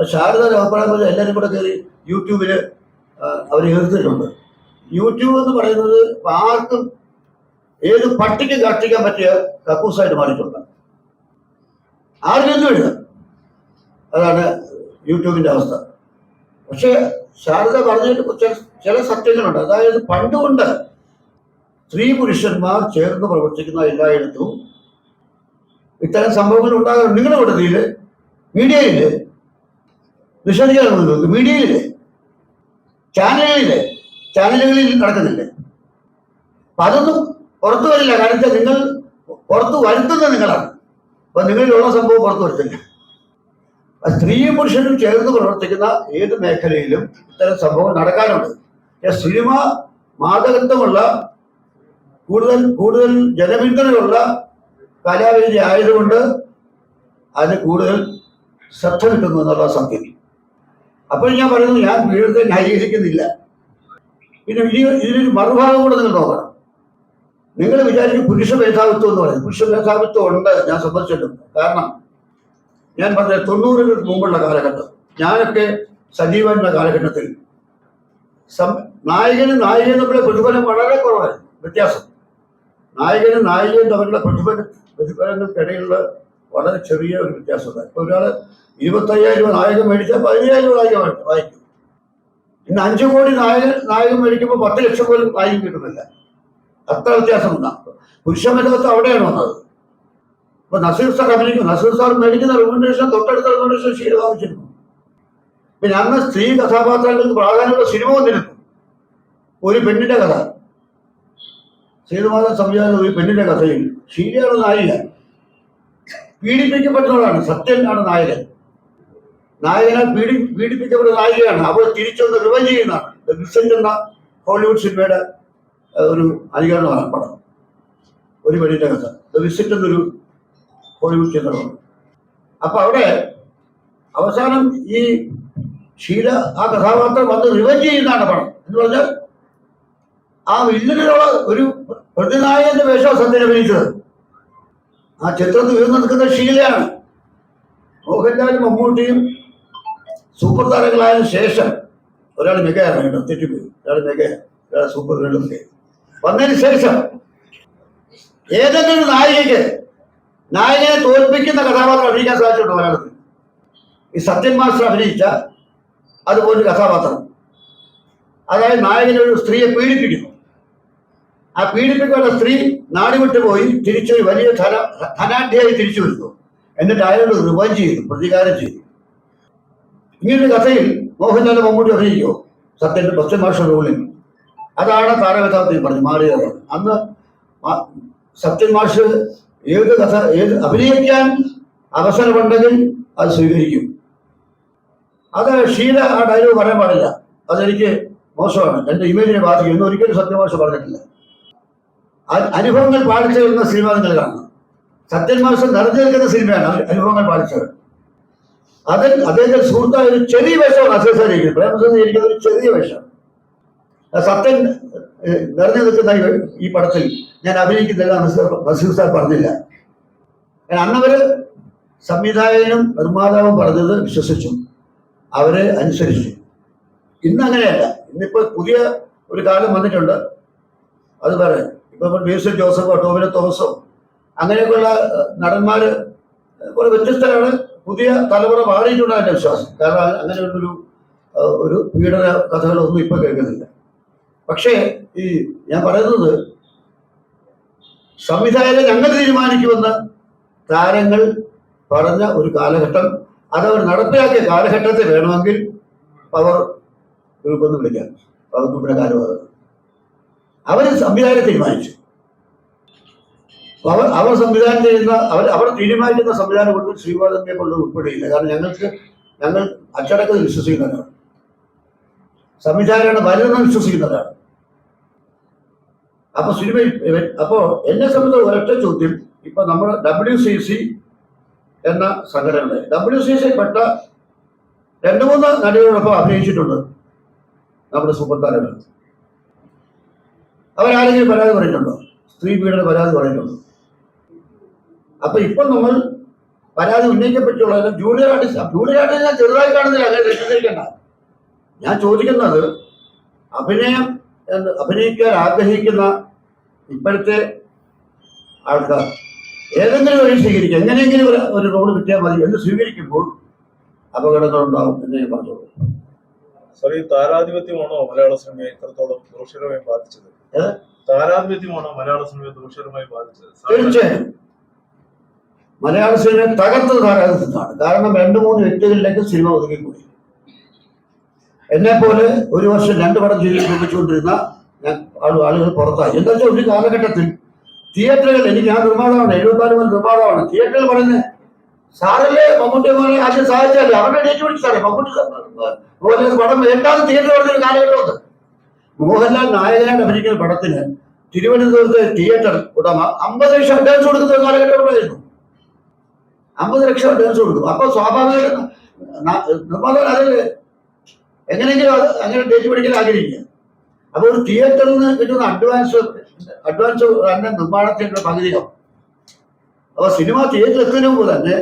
അപ്പൊ ശാരദ അഭിപ്രായം പോലെ എല്ലാവരും കൂടെ കയറി യൂട്യൂബിൽ അവർ എഴുതിയിട്ടുണ്ട് യൂട്യൂബ് എന്ന് പറയുന്നത് ആർക്കും ഏത് പട്ടിക്ക് കഷ്ടിക്കാൻ പറ്റിയ കക്കൂസായിട്ട് മാറിയിട്ടുണ്ട്. ആർക്കെന്തും എഴുതാം അതാണ് യൂട്യൂബിന്റെ അവസ്ഥ. പക്ഷേ ശാരദ പറഞ്ഞതിൽ ചില ചില സത്യങ്ങളുണ്ട്. അതായത് പണ്ടുകൊണ്ട് സ്ത്രീ പുരുഷന്മാർ ചേർന്ന് പ്രവർത്തിക്കുന്ന എല്ലായിടത്തും ഇത്തരം സംഭവങ്ങൾ ഉണ്ടാകാറുണ്ട്. നിങ്ങളുടെ കൂട്ടത്തിൽ? മീഡിയയിൽ? വിശ്വസിക്കാറുണ്ട് മീഡിയയിലെ ചാനലുകളിലെ ചാനലുകളിൽ നടക്കുന്നില്ലേ? അപ്പൊ അതൊന്നും പുറത്തു വരില്ല. കാരണം നിങ്ങൾ പുറത്തു വരുത്തുന്നത് നിങ്ങളാണ്. അപ്പൊ നിങ്ങളിലുള്ള സംഭവം പുറത്തു വരുത്തില്ല. സ്ത്രീയും പുരുഷനും ചേർന്ന് പ്രവർത്തിക്കുന്ന ഏത് മേഖലയിലും ഇത്തരം സംഭവം നടക്കാനുണ്ട് സിനിമ മാതകത്വമുള്ള കൂടുതൽ കൂടുതൽ ജനപിന്തുണയുള്ള കലാവേദി ആയതുകൊണ്ട് അതിന് കൂടുതൽ ശ്രദ്ധ കിട്ടുന്നു എന്നുള്ള സത്യം അപ്പോൾ ഞാൻ പറയുന്നു ഞാൻ വീഴത്തെ ന്യായീകരിക്കുന്നില്ല. പിന്നെ ഇനി ഇതിനൊരു മറുഭാഗം കൂടെ നിങ്ങൾ നോക്കണം. നിങ്ങൾ വിചാരിക്കും പുരുഷ മേധാവിത്വം എന്ന് പറയുന്നത്. പുരുഷ മേധാവിത്വം ഉണ്ട് ഞാൻ സമ്മതിച്ചിട്ടുണ്ട്. കാരണം ഞാൻ പറഞ്ഞ തൊണ്ണൂറുകൾക്ക് മുമ്പുള്ള കാലഘട്ടം ഞാനൊക്കെ സജീവന്റെ കാലഘട്ടത്തിൽ നായകനും നായികയും തമ്മിലെ പ്രതിഫലം വളരെ കുറവായിരുന്നു വ്യത്യാസം. നായകനും നായികയും തമ്മിലുള്ള പ്രതിഫല പ്രതിഫലങ്ങൾക്കിടയിലുള്ള വളരെ ചെറിയ ഒരു വ്യത്യാസമുണ്ട് ഇപ്പൊ ഒരാൾ ഇരുപത്തയ്യായിരം രൂപ നായകൻ മേടിച്ചാൽ പതിനയ്യായിരം രൂപ നായകൻ വാ- വാങ്ങിക്കും ഇന്ന് അഞ്ചു കോടി നായകൻ നായകൻ മേടിക്കുമ്പോൾ പത്ത് ലക്ഷം പോലും നായകൻ കിട്ടുന്നില്ല. അത്ര വ്യത്യാസമുണ്ടാകും പുരുഷ മേധാവിത്വം അവിടെയാണ് വന്നത്. ഇപ്പൊ നസീർ സാർ അഭിനയിക്കും. നസീർ സാർ മേടിക്കുന്ന റെക്കമെൻഡേഷൻ തൊട്ടടുത്ത റെക്കമെൻഡേഷൻ ഷീല വാങ്ങിച്ചിരുന്നു പിന്നെ അന്ന് സ്ത്രീ കഥാപാത്രങ്ങൾക്ക് പ്രാധാന്യമുള്ള സിനിമ വന്നിരുന്നു ഒരു പെണ്ണിന്റെ കഥ. സേതുമാധവൻ സംവിധാനം ഒരു പെണ്ണിന്റെ കഥയിൽ. ഷീലയാണ് നായിക പീഡിപ്പിക്കപ്പെട്ടവളാണ് സത്യനാണ് നായകൻ. നായകനാൽ പീഡി പീഡിപ്പിക്കപ്പെട്ട നായികയാണ്. അവൾ തിരിച്ചൊന്ന് റിവഞ്ച് ചെയ്യുന്നതാണ് ദ എന്ന ഹോളിവുഡ് സിനിമയുടെ ഒരു അനുകരണമാണ് പടം. ഒരു പെണ്ണിന്റെ കഥ വിസിറ്റ് എന്നൊരു ഹോളിവുഡ് ചിത്രമാണ്. അപ്പൊ അവിടെ അവസാനം ഈ ഷീല ആ കഥാപാത്രം വന്ന് റിവഞ്ച് ചെയ്യുന്നതാണ് പടം. എന്ന് പറഞ്ഞാൽ ആ വില്ലനുള്ള ഒരു പ്രതിനായകന്റെ വേഷം സന്ധ്യ അഭിനയിച്ചത്. ആ ചിത്രത്തിൽ ഉയർന്നു നിൽക്കുന്ന ഷീലയാണ്. മോഹൻലാലും മമ്മൂട്ടിയും സൂപ്പർ ശേഷം ഒരാൾ മെഗയാണ് കേട്ടോ തെറ്റിപ്പോയി. ഒരാൾ മെഗ ഒരാൾ സൂപ്പർ വേൾഡ് വന്നതിന് ശേഷം ഏതെങ്കിലും നായികയ്ക്ക് നായകനെ തോൽപ്പിക്കുന്ന കഥാപാത്രം അഭിനയിക്കാൻ സാധിച്ചിട്ടുണ്ട് മലയാളത്തിൽ? ഈ സത്യൻ മാസ്റ്റർ അഭിനയിച്ച അതുപോലൊരു കഥാപാത്രം. അതായത് നായകൻ ഒരു സ്ത്രീയെ പീഡിപ്പിക്കുന്നു. ആ പീഡിപ്പിക്കുന്ന സ്ത്രീ നാട് വിട്ടുപോയി തിരിച്ചൊരു വലിയ ധന ധനാഢ്യയായി തിരിച്ചു വരുന്നു. എന്നിട്ട് അയാളോട് റിവഞ്ച് ചെയ്തു പ്രതികാരം ചെയ്തു ഇങ്ങനൊരു കഥയിൽ മോഹൻലാൽ മമ്മൂട്ടി അഭിനയിക്കുമോ സത്യന്റെ ബസ്റ്റൻ മാസ്റ്റർ റോളിൽ. അതാണ് താരകഥാപത്തിൽ പറഞ്ഞു മാറിയത്. അന്ന് സത്യൻ മാഷ് ഏത് കഥ ഏത് അഭിനയിക്കാൻ അവസരമുണ്ടെങ്കിൽ അത് സ്വീകരിക്കും. അത് ഷീല ആ ഡയലോഗ് പറയാൻ പാടില്ല. അതെനിക്ക് മോശമാണ്. എന്റെ ഇമേജിനെ ബാധിക്കും എന്ന് ഒരിക്കലും സത്യമാർഷ് പറഞ്ഞിട്ടില്ല. അനുഭവങ്ങൾ പാലിച്ചു വരുന്ന സിനിമ നിങ്ങൾ കാണണം. സത്യൻ മാഷ് നിറഞ്ഞു നിൽക്കുന്ന സിനിമയാണ് അനുഭവങ്ങൾ പാലിച്ചത് അതിൽ അദ്ദേഹത്തിന്റെ സുഹൃത്തായ ഒരു ചെറിയ വേഷമാണ് അസേസായിരിക്കുന്നത് പ്രേമസൻ ഇരിക്കുന്ന ഒരു ചെറിയ വേഷം സത്യൻ നിറഞ്ഞു നിൽക്കുന്ന ഈ- പടത്തിൽ ഞാൻ അഭിനയിക്കുന്നില്ല നസീർ സാർ പറഞ്ഞില്ല. അന്നവര് സംവിധായകനും നിർമ്മാതാവും പറഞ്ഞത് വിശ്വസിച്ചു. അവരെ അനുസരിച്ചു. ഇന്ന് അങ്ങനെയല്ല. ഇന്നിപ്പോ പുതിയ ഒരു കാലം വന്നിട്ടുണ്ട്. അത് പറയാം ഇപ്പൊ ബേസൽ ജോസഫോ ടോമിനോ തോമസോ അങ്ങനെയൊക്കെയുള്ള നടന്മാര് കുറെ വ്യത്യസ്തരാണ്. പുതിയ തലമുറ മാറിയിട്ടുള്ള എന്റെ വിശ്വാസം. കാരണം അങ്ങനെ ഒരു ഒരു പീഡന കഥകളൊന്നും ഇപ്പൊ കേൾക്കുന്നില്ല. പക്ഷേ ഈ ഞാൻ പറയുന്നത് സംവിധായകൻ ഞങ്ങൾ തീരുമാനിക്കുമെന്ന് താരങ്ങൾ പറഞ്ഞ ഒരു കാലഘട്ടം അതവർ നടപ്പിലാക്കിയ കാലഘട്ടത്തെ വേണമെങ്കിൽ അവർ ഗ്രൂപ്പ് എന്ന് വിളിക്കാം. അവർക്ക് ഗ്രൂപ്പിന്റെ കാലം അവർ സംവിധാനം തീരുമാനിച്ചു. അവർ അവർ സംവിധാനം ചെയ്യുന്ന അവർ അവർ തീരുമാനിക്കുന്ന സംവിധാനം കൊണ്ട് ശ്രീവാദത്തെ കൊണ്ട് ഉൾപ്പെടില്ല കാരണം ഞങ്ങൾക്ക് ഞങ്ങൾ അച്ചടക്കത്തിൽ വിശ്വസിക്കുന്നവരാണ്. സംവിധാനമാണ് വലുതെന്ന് വിശ്വസിക്കുന്നവരാണ്. അപ്പൊ സിനിമ അപ്പോ എന്നെ സംബന്ധിച്ച ഒരൊറ്റ ചോദ്യം. ഇപ്പൊ നമ്മൾ ഡബ്ല്യു സി സി എന്ന സംഘടന ഡബ്ല്യു സി സി പെട്ട രണ്ടു മൂന്ന് നടികളോടൊപ്പം അഭിനയിച്ചിട്ടുണ്ട് നമ്മുടെ സൂപ്പർ താരങ്ങൾ. അവരാരെങ്കിലും പരാതി പറഞ്ഞിട്ടുണ്ടോ സ്ത്രീ പീഡന പരാതി പറഞ്ഞിട്ടുണ്ടോ അപ്പൊ ഇപ്പൊ നമ്മൾ പരാതി ഉന്നയിക്കപ്പെട്ടുള്ളതെല്ലാം ജൂനിയർ ആർട്ടിസ്റ്റ് ജൂനിയർ ആർട്ടിസ്റ്റ് ഞാൻ ചെറുതായി കാണുന്നില്ല അങ്ങനെ തെറ്റിദ്ധരിക്കണ്ട. ഞാൻ ചോദിക്കുന്നത് അഭിനയം എന്ന് അഭിനയിക്കാൻ ആഗ്രഹിക്കുന്ന ഇപ്പോഴത്തെ ആൾക്കാർ ഏതെങ്കിലും വഴി സ്വീകരിക്കുക. എങ്ങനെയെങ്കിലും ഒരു ഒരു റോഡ് കിട്ടിയാൽ മതി എന്ന് സ്വീകരിക്കുമ്പോൾ അപകടങ്ങളുണ്ടാവും എന്ന് ഞാൻ പറഞ്ഞോളൂ. സാർ ഈ താരാധിപത്യമാണോ മലയാള സിനിമയെ ഇത്രത്തോളം ദോഷകരമായി ബാധിച്ചത്? താരാധിപത്യമാണോ മലയാള സിനിമയെ ദോഷകരമായി ബാധിച്ചത്? തീർച്ചയായും. മലയാള സിനിമയെ തകർത്തത് ധാരാളത്തിനാണ് കാരണം രണ്ട് മൂന്ന് വ്യക്തികളിലേക്ക് സിനിമ ഒതുങ്ങിക്കൂടി. എന്നെ പോലെ ഒരു വർഷം രണ്ട് പടം ചെയ്ത് നിർമ്മിച്ചുകൊണ്ടിരുന്ന ഞാൻ ആളു- ആളുകൾ പുറത്തായി. എന്താ വെച്ചാൽ ഒരു കാലഘട്ടത്തിൽ തിയേറ്ററുകൾ എനിക്ക് ഞാൻ നിർമ്മാതാവാണ് എഴുപത്തിനാല് മുതൽ നിർമ്മാതാവാണ്. തിയേറ്ററിൽ പറഞ്ഞ് സാറല്ലേ മമ്മൂട്ടി പോലെ ആദ്യം സാധിച്ചാലേ അവരുടെ ഡേറ്റ് പിടിച്ച് സാറേ മമ്മൂട്ടി പോലെ പടം വേണ്ടാന്ന് തിയേറ്റർ പറഞ്ഞൊരു കാലഘട്ടമുണ്ട്. മോഹൻലാൽ നായകനായിട്ട് അഭിനയിക്കുന്ന പടത്തിന് തിരുവനന്തപുരത്തെ തിയേറ്റർ ഉടമ അമ്പത് ലക്ഷം അഡ്വാൻസ് കൊടുക്കുന്ന കാലഘട്ടം ഉണ്ടായിരുന്നു അമ്പത് ലക്ഷം അഡ്വാൻസ് കൊടുക്കും. അപ്പൊ സ്വാഭാവികമായിട്ടും അത് എങ്ങനെയെങ്കിലും അത് അങ്ങനെ ഡേറ്റ് പിടിക്കാൻ ആഗ്രഹിക്കുക. അപ്പൊ ഒരു തിയേറ്ററിൽ നിന്ന് കിട്ടുന്ന അഡ്വാൻസ് അഡ്വാൻസ് തന്നെ നിർമ്മാണത്തിന്റെ പകുതിയാവും അപ്പൊ സിനിമ തിയേറ്ററിൽ എത്തുന്നതിന് മുമ്പ് തന്നെ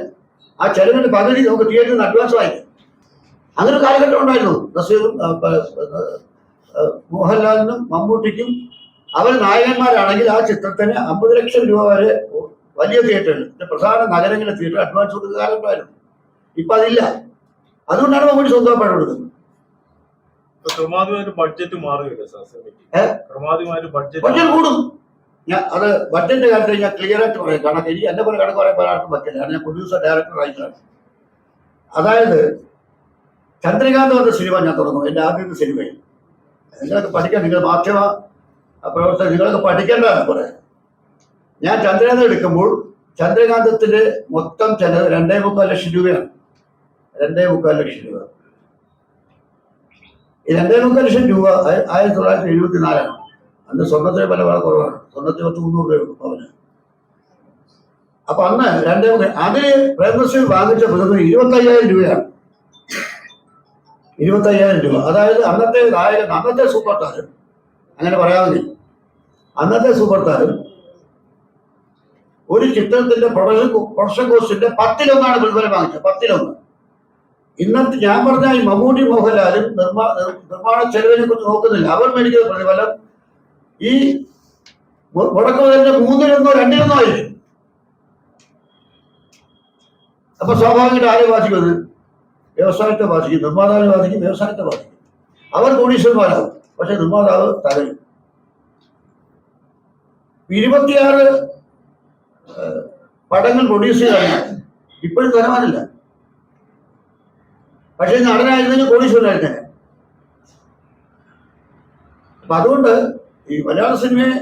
ആ ചെലവിന്റെ പകുതി നമുക്ക് തിയേറ്ററിൽ നിന്ന് അഡ്വാൻസ് വായിക്കും. അങ്ങനെ കാലഘട്ടം ഉണ്ടായിരുന്നു. നസീറും മോഹൻലാലിനും മമ്മൂട്ടിക്കും അവർ നായകന്മാരാണെങ്കിൽ ആ ചിത്രത്തിന് അമ്പത് ലക്ഷം രൂപ വരെ വലിയ തിയേറ്ററിൽ പിന്നെ പ്രധാന നഗരങ്ങളിലെ തിയേറ്റർ അഡ്വാൻസ് കൊടുക്കുന്ന കാലം ഉണ്ടായിരുന്നു ഇപ്പൊ അതില്ല. അതുകൊണ്ടാണ് മമ്മൂട്ടി സ്വന്തം പഴം കൊടുക്കുന്നത് ബഡ്ജറ്റ് കൂടും. ഞാൻ അത് ബഡ്ജറ്റിന്റെ കാര്യത്തിൽ ഞാൻ ക്ലിയർ ആയിട്ട് പറയാം. കാരണം എനിക്ക് എന്നെ പോലെ കണക്ക് പറയാൻ പറയാനും പറ്റില്ല. കാരണം ഞാൻ പ്രൊഡ്യൂസർ ഡയറക്ടർ റൈറ്ററാണ് അതായത് ചന്ദ്രകാന്ത് എന്ന സിനിമ ഞാൻ തുടങ്ങും. എന്റെ ആദ്യത്തെ സിനിമയിൽ നിങ്ങളൊക്കെ പഠിക്കാൻ നിങ്ങൾ മാധ്യമ പ്രവർത്തകർ നിങ്ങളൊക്കെ പഠിക്കേണ്ടതാണ് കുറെ. ഞാൻ ചന്ദ്രകാന്ത് എടുക്കുമ്പോൾ ചന്ദ്രകാന്തത്തിന്റെ മൊത്തം ചെലവ് രണ്ടേ മുക്കാൽ ലക്ഷം രൂപയാണ്. രണ്ടേ മുക്കാൽ ലക്ഷം രൂപ. ഈ രണ്ടേ മുക്കാൽ ലക്ഷം രൂപ ആയ- ആയിരത്തി തൊള്ളായിരത്തി എഴുപത്തി നാലാണ് അന്ന് സ്വർണത്തിന് വില വളരെ കുറവാണ്. സ്വർണത്തിന് പത്ത് മുന്നൂറ് രൂപ പവന്. അപ്പൊ അന്ന് രണ്ടേ മുക്കാൽ അതിന് പ്രേമശ്രീ വാങ്ങിച്ച പ്രതിമ ഇരുപത്തയ്യായിരം രൂപയാണ്. ഇരുപത്തയ്യായിരം രൂപ. അതായത് അന്നത്തെ നായകൻ അന്നത്തെ സൂപ്പർ താരം അങ്ങനെ പറയാമെങ്കിൽ അന്നത്തെ സൂപ്പർ താരം ഒരു ചിത്രത്തിന്റെ പ്രൊഡക്ഷൻ പ്രൊഡക്ഷൻ കോസ്റ്റിന്റെ പത്തിലൊന്നാണ് പ്രതിഫലം വാങ്ങിച്ചത്. പത്തിലൊന്ന്. ഇന്നത്തെ ഞാൻ പറഞ്ഞ ഈ മമ്മൂട്ടി മോഹൻലാലും നിർമ്മാ നിർമ്മാണ ചെലവിനെ കുറിച്ച് നോക്കുന്നില്ല. അവർ മേടിക്കുന്ന പ്രതിഫലം ഈ മു- മുടക്ക് മുതലിന്റെ മൂന്നിലൊന്നോ രണ്ടിലൊന്നോ ആയിരിക്കും. അപ്പൊ സ്വാഭാവികമായിട്ട് ആരെ ബാധിക്കുന്നത് വ്യവസായത്തെ ബാധിക്കും നിർമ്മാതാവിനെ ബാധിക്കും വ്യവസായത്തെ ബാധിക്കും. അവർ കോടീശ്വരന്മാരാകും. പക്ഷെ നിർമ്മാതാവ് തകരും. ഇരുപത്തിയാറ് പടങ്ങൾ പ്രൊഡ്യൂസ് ചെയ്താണ് ഇപ്പോഴും തരവാനില്ല പക്ഷെ നടനായിരുന്നെങ്കിൽ കോടീശ്വരനായിരുന്നേ. അപ്പൊ അതുകൊണ്ട് ഈ മലയാള സിനിമയെ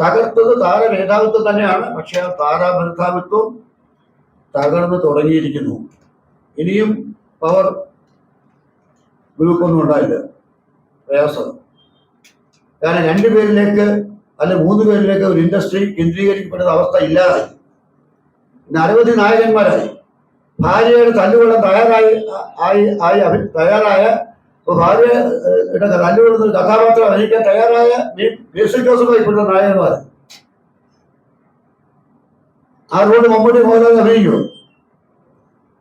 തകർത്തത് താരമേധാവിത്വം തന്നെയാണ്. പക്ഷെ ആ താരമേധാവിത്വം തകർന്നു തുടങ്ങിയിരിക്കുന്നു. ഇനിയും പവർ ഗ്രൂപ്പൊന്നും ഉണ്ടായില്ല. പ്രയാസം. കാരണം രണ്ടു പേരിലേക്ക് അല്ലെ മൂന്ന് പേരിലേക്ക് ഒരു ഇൻഡസ്ട്രി കേന്ദ്രീകരിക്കപ്പെടുന്ന അവസ്ഥ ഇല്ലാതായി. ഇന്ന് അനവധി നായകന്മാരായി. ഭാര്യയുടെ തല്ലുകൊള്ളാൻ തയ്യാറായി ആയി ആയി അഭി- തയ്യാറായ ഭാര്യയുടെ തല്ലുകൊള്ളുന്ന കഥാപാത്രം അഭിനയിക്കാൻ തയ്യാറായ മേഴ്സി ജോസഫ് ഇപ്പോഴത്തെ നായകന്മാർ. ആ റോഡ് മമ്മൂട്ടി മോഹൻലാൽ അഭിനയിക്കുമോ?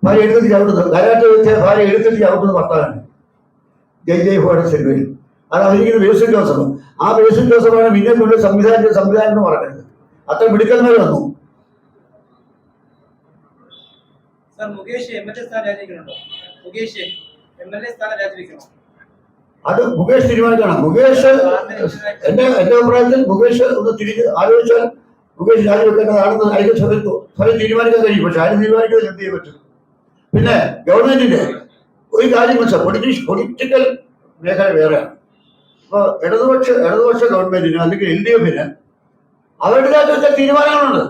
ഭാര്യ എഴുന്നേറ്റ് ചവിട്ടുന്നത് കരാട്ടെ വ്യക്തിയെ ഭാര്യ എഴുന്നേറ്റ് ചവിട്ടുന്നത് ഭർത്താവാണ് ജയ് ജയ് ഹോയുടെ സിനിമയിൽ. അത് അഭിനയിക്കുന്നത് ബേസിൽ ജോസഫ്. ആ ബേസിൽ ജോസഫാണ് മിന്നെ സംവിധാനം സംവിധാനം എന്ന് പറയുന്നത് അത്ര മിടുക്കന്മാർ വന്നു. അത് മുകേഷ് തീരുമാനിക്കണം. മുകേഷ് എന്റെ എന്റെ അഭിപ്രായത്തിൽ മുകേഷ് ഒന്ന് തിരിഞ്ഞ് ആലോചിച്ചാൽ മുകേഷ് രാജിവെക്കേണ്ടതാണെന്ന് അതിന് സ്വയം സ്വയം തീരുമാനിക്കാൻ കഴിയും. പക്ഷെ ആരും തീരുമാനിക്കുന്നത് എന്ത് ചെയ്യാൻ പറ്റും? പിന്നെ ഗവൺമെന്റിന്റെ ഒരു കാര്യം മനസ്സിലാവും പൊളിറ്റീഷ് പൊളിറ്റിക്കൽ മേഖല വേറെയാണ്. ഇപ്പൊ ഇടതുപക്ഷ ഇടതുപക്ഷ ഗവൺമെന്റിന് അല്ലെങ്കിൽ എൽ ഡി എഫിന് അവരുടേതായിട്ട് ചില തീരുമാനങ്ങളുണ്ട്.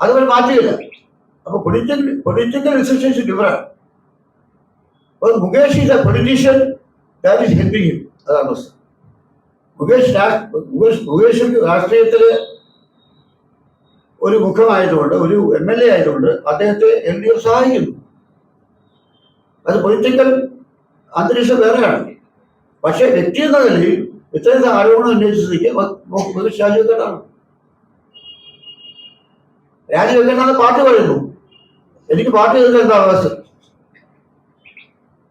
അതുപോലെ മാറ്റുകയില്ല അപ്പൊ political political decisions ഡിഫറാണ് Mukesh is a politician that is helping him അതാണ് മുകേഷ് മുകേഷ് മുകേഷ് രാഷ്ട്രീയത്തിൽ ഒരു മുഖമായതുകൊണ്ട് ഒരു എം എൽ എ ആയതുകൊണ്ട് അദ്ദേഹത്തെ എൽ ഡി എഫ് സഹായിക്കുന്നു. അത് പൊളിറ്റിക്കൽ അന്തരീക്ഷം വേറെയാണ്. പക്ഷേ വ്യക്തി എന്ന നിലയിൽ ഇത്രയും ആരോപണം ഉന്നയിച്ചിരിക്കുക മുകേഷ് രാജിവെക്കേണ്ടതാണ് രാജിവെക്കേണ്ടെന്ന് പാർട്ടി പറയുന്നു. എനിക്ക് പാട്ട് കേൾക്കാൻ എന്താ അവകാശം